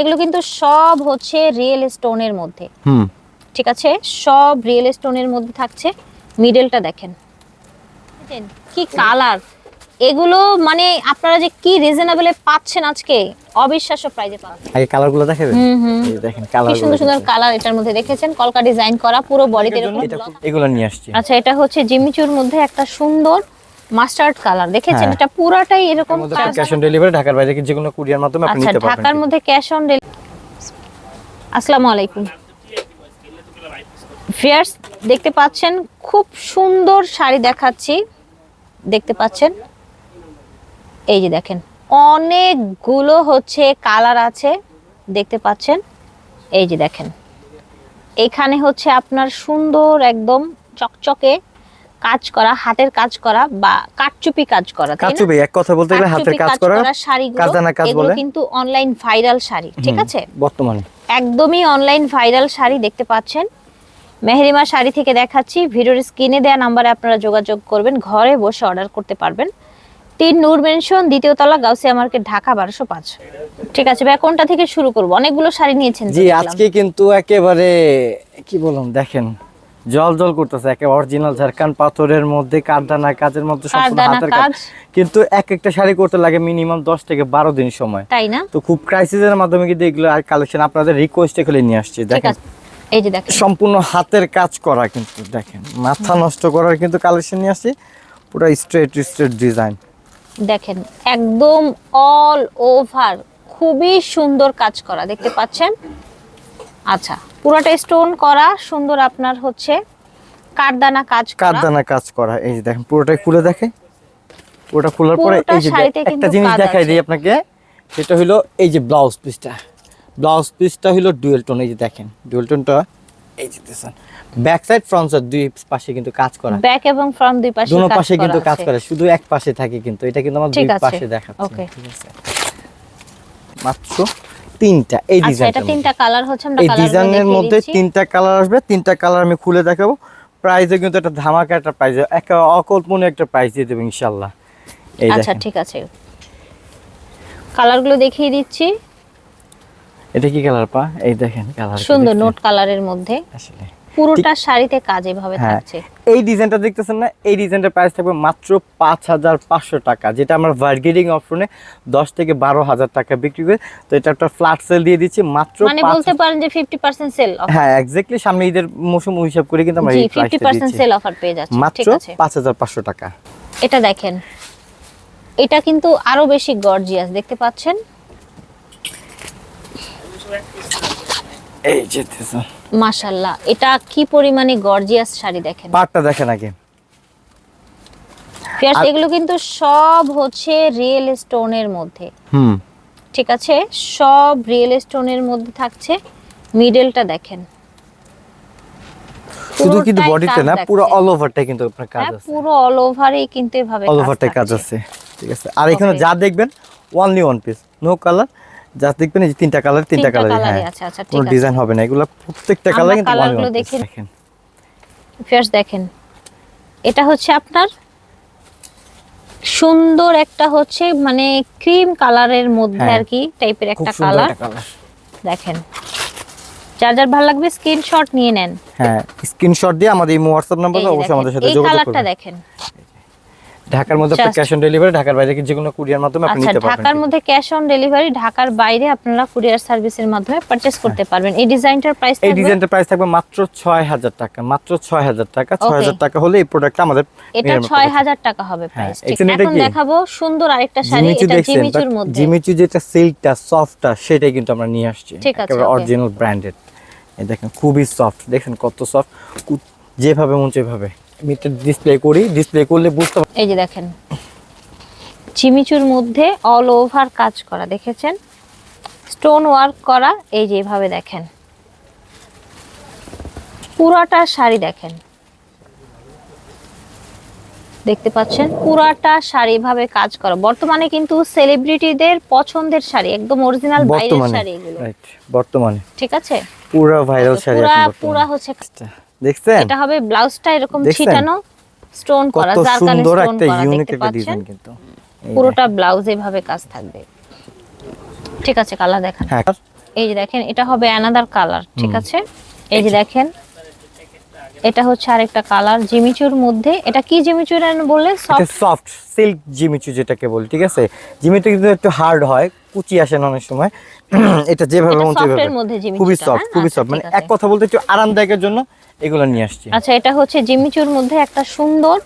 এগুলো কিন্তু সব হচ্ছে রিয়েল স্টোনের মধ্যে। হুম। ঠিক আছে? সব রিয়েল স্টোনের মধ্যে থাকছে। মিডলটা দেখেন। দেখেন, কি কালার এগুলো মানে আপনারা যে কি রিজনেবলে পাচ্ছেন আজকে অবিশ্বাস্য প্রাইজে পাচ্ছেন আগে কালারগুলো দেখাবেন? হুম, হুম। এই দেখেন কি কালার সুন্দর সুন্দর কালার এটার মধ্যে দেখেছেন? কলকা ডিজাইন করা পুরো বডিতে এরকম এগুলো নিয়ে আসছি। আচ্ছা এটা হচ্ছে জিমিচুর মধ্যে একটা সুন্দর মাস্টার্ড কালার দেখেছেন? হ্যাঁ। এটা পুরাটাই এরকম ক্যাশ অন ডেলিভারি ঢাকার বাইরে যে কোনো কুরিয়ার মাধ্যমে আপনি আচ্ছা নিতে পারবেন ঢাকার মধ্যে ক্যাশ অন ডেলিভারি আসসালামু আলাইকুম। ফিয়ার্স দেখতে পাচ্ছেন খুব সুন্দর শাড়ি দেখাচ্ছি। দেখতে পাচ্ছেন? এই যে দেখেন অনেকগুলো হচ্ছে কালার আছে। দেখতে পাচ্ছেন? এই যে দেখেন। এখানে হচ্ছে আপনার সুন্দর একদম চকচকে কাজ করা হাতের কাজ করা বা কাটচুপি কাজ করা কাচুবে এক কথা বলতে গেলে হাতের কাজ করা কাজদানা কাজ বলে। কিন্তু অনলাইন ভাইরাল শাড়ি ঠিক আছে? বর্তমানে। একদমই অনলাইন ভাইরাল শাড়ি দেখতে পাচ্ছেন। মেহেরিমা শাড়ি থেকে দেখাচ্ছি ভিডিওর স্ক্রিনে দেওয়া নাম্বারে আপনারা যোগাযোগ করবেন ঘরে বসে অর্ডার করতে পারবেন। তিন নূর মেনশন দ্বিতীয় তলা গাউসিয়া মার্কেট ঢাকা বারোশো পাঁচ। ঠিক আছে ভাই কোনটা থেকে শুরু করব? অনেকগুলো শাড়ি নিয়েছেন জি আজকে কিন্তু একেবারে কি বললাম দেখেন জল জল করতেছে একে অরিজিনাল ঝাড়খান পাথরের মধ্যে কারদানা কাজের মধ্যে সম্পূর্ণ হাতের কাজ। কিন্তু এক একটা শাড়ি করতে লাগে মিনিমাম দশ থেকে বারো দিন সময়। তাই না? তো খুব ক্রাইসিসের মাধ্যমে কিন্তু এগুলো আর কালেকশন আপনাদের রিকোয়েস্টে খেলে নিয়ে আসছি। দেখেন এই যে দেখেন। সম্পূর্ণ হাতের কাজ করা কিন্তু দেখেন মাথা নষ্ট করার কিন্তু কালেকশন নিয়ে আসছি। পুরো স্ট্রেট স্ট্রেট ডিজাইন দেখেন একদম অল ওভার খুবই সুন্দর কাজ করা দেখতে পাচ্ছেন? আচ্ছা পুরোটা স্টোন করা সুন্দর আপনার হচ্ছে কারদানা কাজ করা। কারদানা কাজ করা এই যে দেখেন পুরোটাই খুলে দেখে। পুরোটা খোলার পরে এই যে একটা জিনিস দেখাই দিই আপনাকে সেটা হলো এই যে ব্লাউজ পিসটা ব্লাউজ পিসটা হলো ডুয়েল টোন এই যে দেখেন ডুয়েল টোনটা এই যে দেখছেন। ব্যাক সাইড ফ্রন্ট সাইড দুই পাশে কিন্তু কাজ করা। ব্যাক এবং ফ্রন্ট দুই পাশে কাজ পাশে কিন্তু কাজ করে শুধু এক পাশে থাকে কিন্তু এটা কিন্তু আমার দুই পাশে দেখাচ্ছে. ঠিক আছে। মাত্র তিনটা এই আচ্ছা ডিজাইনটা তিনটা কালার হচ্ছে আমরা এই ডিজাইনের মধ্যে তিনটা কালার আসবে তিনটা কালার আমি খুলে দেখাবো। প্রাইসে কিন্তু একটা ধামাকা একটা প্রাইস একটা অকল্পনীয় একটা প্রাইস দিয়ে দেবো ইনশাল্লাহ এই আচ্ছা ঠিক আছে। কালারগুলো দেখিয়ে দিচ্ছি। এটা কি কালার পা? এই দেখেন কালার সুন্দর নোট কালারের মধ্যে। আসলে। পুরোটা শাড়িতে কাজ এভাবে হ্যাঁ। থাকছে। এই ডিজাইনটা দেখতেছেন না? এই ডিজাইনটার প্রাইস থাকবে মাত্র পাঁচ হাজার পাঁচশো টাকা যেটা আমরা বার্গেনিং অপশনে দশ থেকে বারো হাজার টাকা বিক্রি করে। তো এটা একটা ফ্ল্যাট সেল দিয়ে দিচ্ছি মাত্র মানে বলতে পারেন যে 50% সেল অফার হ্যাঁ এক্স্যাক্টলি সামনে ঈদের মৌসুম হিসাব করে কিন্তু আমরা প্রাইসটা 50% সেল অফার পেয়ে যাচ্ছে মাত্র পাঁচ হাজার পাঁচশো টাকা। এটা দেখেন। এটা কিন্তু আরও বেশি গর্জিয়াস দেখতে পাচ্ছেন? এই যে। মাশাল্লাহ এটা কি পরিমাণে গর্জিয়াস শাড়ি দেখেন? পাটটা দেখেন আগে। আর- এগুলো কিন্তু সব হচ্ছে রিয়েল স্টোনের মধ্যে। হুম। ঠিক আছে? সব রিয়েল স্টোনের মধ্যে থাকছে। মিডলটা দেখেন। শুধু কিন্তু বডিতে না পুরো অল ওভারটাই কিন্তু আপনার কাজ হ্যাঁ আছে। পুরো অল ওভারই কিন্তু এভাবে অল ওভারটাই কাজ আছে। ঠিক আছে? আর এখানে যা দেখবেন only one piece no colour যা দেখবেন এই যে তিনটা কালার তিনটা কালার হ্যাঁ। আছে, আচ্ছা, ঠিক কোনো আছে। ডিজাইন হবে না এগুলো প্রত্যেকটা কালার কিন্তু দেখে- দেখেন। ফিয়ার্স দেখেন। এটা হচ্ছে আপনার সুন্দর একটা হচ্ছে মানে ক্রিম কালারের মধ্যে। আর কি টাইপের একটা কালার দেখেন। যার যার ভালো লাগবে স্ক্রিনশট নিয়ে নেন। হ্যাঁ স্ক্রিনশট দিয়ে আমাদের এই হোয়াটসঅ্যাপ নাম্বার অবশ্যই আমাদের সাথে এই কালারটা দেখেন। ঢাকার মধ্যে ক্যাশ অন ডেলিভারি ঢাকার বাইরে যে কোনো কুরিয়ার মাধ্যমে আপনি আচ্ছা নিতে পারবেন ঢাকার মধ্যে ক্যাশ অন ডেলিভারি ঢাকার বাইরে আপনারা কুরিয়ার সার্ভিসের মাধ্যমে পারচেজ করতে পারবেন। এই ডিজাইনটার প্রাইস হ্যাঁ। এই ডিজাইনটার প্রাইস থাকবে মাত্র ছয় হাজার টাকা মাত্র ছয় হাজার টাকা। ছয় হাজার টাকা হলে এই প্রোডাক্টটা আমাদের এটা মেয়ের মতো ছয় পড়বে। হাজার টাকা হবে হ্যাঁ, প্রাইস ঠিক। এখন দেখাবো সুন্দর আরেকটা শাড়ি এটা জিমিচুর মধ্যে। জিমিচু যেটা সিল্কটা সফটটা সেটাই কিন্তু আমরা নিয়ে আসছি। একেবারে অরিজিনাল ব্র্যান্ডেড দেখেন খুবই সফট দেখেন কত সফট যেভাবে মন সেভাবে এটা ডিসপ্লে করি ডিসপ্লে করলে বুঝতে এই যে দেখেন চিমিচুর মধ্যে অল ওভার কাজ করা দেখেছেন? স্টোন ওয়ার্ক করা এই যে এভাবে দেখেন। পুরাটা শাড়ি দেখেন। দেখতে পাচ্ছেন? পুরাটা শাড়ি ভাবে কাজ করা। বর্তমানে কিন্তু সেলিব্রিটিদের পছন্দের শাড়ি একদম অরিজিনাল বর্তমানে শাড়ি এগুলো। বর্তমানে। ঠিক আছে? পুরো ভাইরাল শাড়ি পুরা। পুরা হচ্ছে দেখছেন? এটা হবে ব্লাউজটা এরকম? ছিটানো স্টোন করা কত সুন্দর একটা ইউনিক একটা ডিজাইন কিন্তু। পুরোটা ব্লাউজ এভাবে কাজ থাকবে। ঠিক আছে কালার দেখান। হ্যাঁ এই যে দেখেন এটা হবে অ্যানাদার কালার ঠিক আছে? এই যে দেখেন এটা হচ্ছে আরেকটা কালার জিমিচুর মধ্যে। এটা কি জিমিচুর বললে সফট সফট সিল্ক জিমিচু যেটাকে বলি ঠিক আছে? জিমিচু কিন্তু একটু হার্ড হয় কুচি আসে না অনেক সময়। এটা যেভাবে মন খুবই সফট হ্যাঁ? খুবই আচ্ছা, সফট মানে এক কথা বলতে একটু আরামদায়কের জন্য এগুলো নিয়ে আসছি। আচ্ছা এটা হচ্ছে জিমিচুর মধ্যে একটা সুন্দর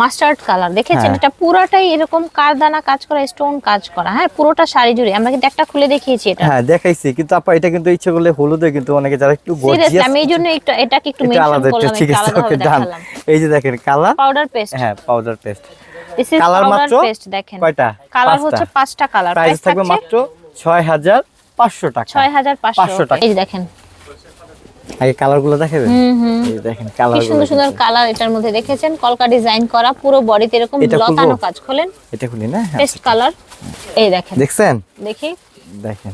মাস্টার্ড কালার। দেখেছেন? হ্যাঁ। এটা পুরাটাই এরকম কারদানা কাজ করা স্টোন কাজ করা। হ্যাঁ পুরোটা শাড়ি জুড়ে। আমরা কিন্তু একটা খুলে দেখিয়েছি এটা। হ্যাঁ দেখাইছি। কিন্তু আপা এটা কিন্তু ইচ্ছে করলে হলুদে কিন্তু অনেকে যারা একটু গর্জিয়াস আমি এই জন্য একটু এটাকে একটু মেনশন করলাম ঠিক আছে ওকে ডান এই যে দেখেন কালার পাউডার পেস্ট হ্যাঁ powder paste this is colour powder মাত্র পেস্ট দেখেন। কয়টা? কালার হচ্ছে পাঁচটা কালার। প্রাইস থাকবে মাত্র ছয় হাজার পাঁচশো টাকা। ছয় হাজার পাঁচশো। পাঁচশো টাকা। এই দেখেন। আগে কালারগুলো দেখাবেন হুম এই দেখেন কি কালার সুন্দর সুন্দর কালার এটার মধ্যে দেখেছেন? কলকা ডিজাইন করা পুরো বডিতে এরকম লতানো কাজ খোলেন? এটা খুলি না? হ্যাঁ পেস্ট কালার এই দেখেন। দেখছেন? দেখি। দেখেন।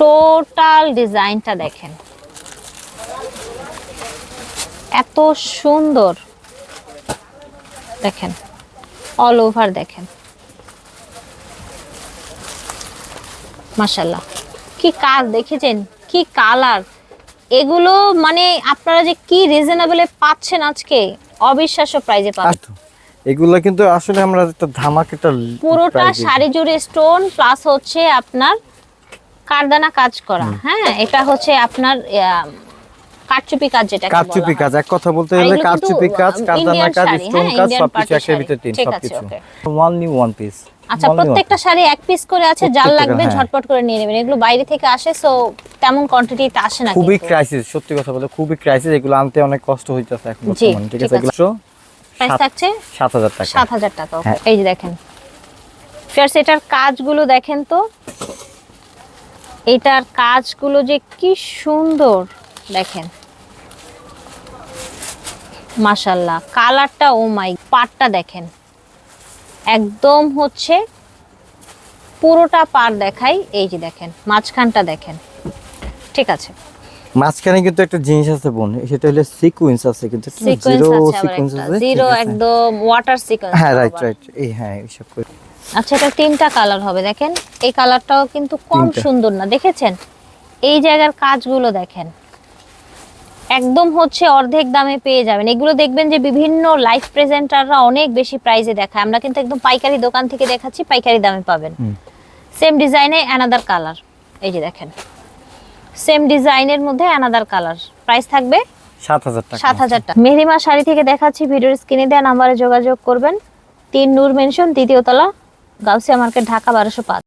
টোটাল ডিজাইনটা দেখেন। এত সুন্দর। দেখেন অল ওভার দেখেন। মাশাল্লাহ কি কাজ দেখেছেন কি কালার এগুলো মানে আপনারা যে কি রিজনেবলে পাচ্ছেন আজকে? অবিশ্বাস্য প্রাইজে পাচ্ছেন এগুলো কিন্তু আসলে আমরা একটা ধামাক একটা পুরোটা শাড়ি জুড়ে স্টোন প্লাস হচ্ছে আপনার কারদানা কাজ করা। হ্যাঁ এটা হচ্ছে আপনার কারচুপি কাজ যেটা কারচুপি কাজ এক কথা বলতে গেলে কারচুপি কাজ কারদানা কাজ স্টোন কাজ সবকিছু একটার ভিতরে তিন সবকিছু। ওয়ান নিউ ওয়ান পিস আচ্ছা প্রত্যেকটা শাড়ি এক পিস করে আছে যার লাগবে হ্যাঁ। ঝটপট করে নিয়ে নেবেন। এগুলো বাইরে থেকে আসে সো তেমন কোয়ান্টিটিতে আসে না খুবই ক্রাইসিস সত্যি কথা বলতে খুবই ক্রাইসিস এগুলো আনতে অনেক কষ্ট হইতেছে এখন বর্তমানে ঠিক আছে। এগুলো প্রাইস থাকছে সাত হাজার টাকা। সাত হাজার টাকা হ্যাঁ। এই যে দেখেন। ফিয়ার্স এটার কাজগুলো দেখেন তো। এটার কাজগুলো যে কি সুন্দর দেখেন। মাশাল্লাহ কালারটা ও মাই পাটটা দেখেন। একদম হচ্ছে পুরোটা পার দেখাই এই যে দেখেন মাঝখানটা দেখেন। ঠিক আছে। মাঝখানে কিন্তু একটা জিনিস আছে বোন সেটা হলো সিকোয়েন্স আছে কিন্তু জিরো সিকোয়েন্স আছে জিরো একদম ওয়াটার সিকোয়েন্স হ্যাঁ রাইট রাইট এই হ্যাঁ এইসব করে। আচ্ছা এটা তিনটা কালার হবে দেখেন। এই কালারটাও কিন্তু কম সুন্দর না দেখেছেন? এই জায়গার কাজগুলো দেখেন। একদম হচ্ছে অর্ধেক দামে পেয়ে যাবেন। এগুলো দেখবেন যে বিভিন্ন লাইফ প্রেজেন্টাররা অনেক বেশি প্রাইসে দেখায়। আমরা কিন্তু একদম পাইকারি দোকান থেকে দেখাচ্ছি পাইকারি দামে পাবেন। সেম ডিজাইনে অ্যানাদার কালার এই যে দেখেন। সেম ডিজাইনের মধ্যে অ্যানাদার কালার প্রাইস থাকবে সাত হাজার টাকা। সাত হাজার টাকা। মেহরিমা শাড়ি থেকে দেখাচ্ছি ভিডিওর স্ক্রিনে দেওয়া নাম্বারে যোগাযোগ করবেন। তিন নূর মেনশন দ্বিতীয় তলা গাউসিয়া মার্কেট ঢাকা বারোশো পাঁচ।